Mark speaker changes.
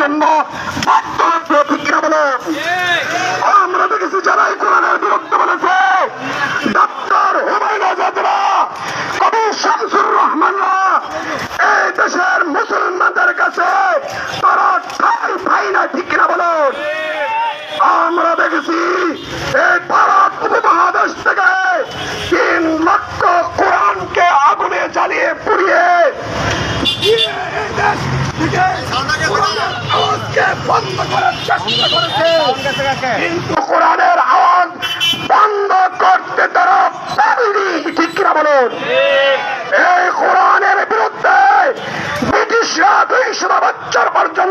Speaker 1: জন্য বাধ্য হচ্ছে ঠিক কিনা বলো আমরা দেখেছি যারা এই কোরআনের বিরুদ্ধে বলেছে ডাক্তার হুমায়ুন আজাদরা কবি শামসুর রহমানরা এই দেশের মুসলমানদের কাছে তারা ঠাই ভাই না ঠিক কিনা বলুন আমরা দেখেছি, এই থেকে আওয়াজকে বন্ধ করার চেষ্টা করেছে। কিন্তু কোরআনের আওয়াজ বন্ধ করতে তারা পারেনি, ঠিক কিনা বলুন? এই কোরআনের বিরুদ্ধে ব্রিটিশরা দুইশো বছর পর্যন্ত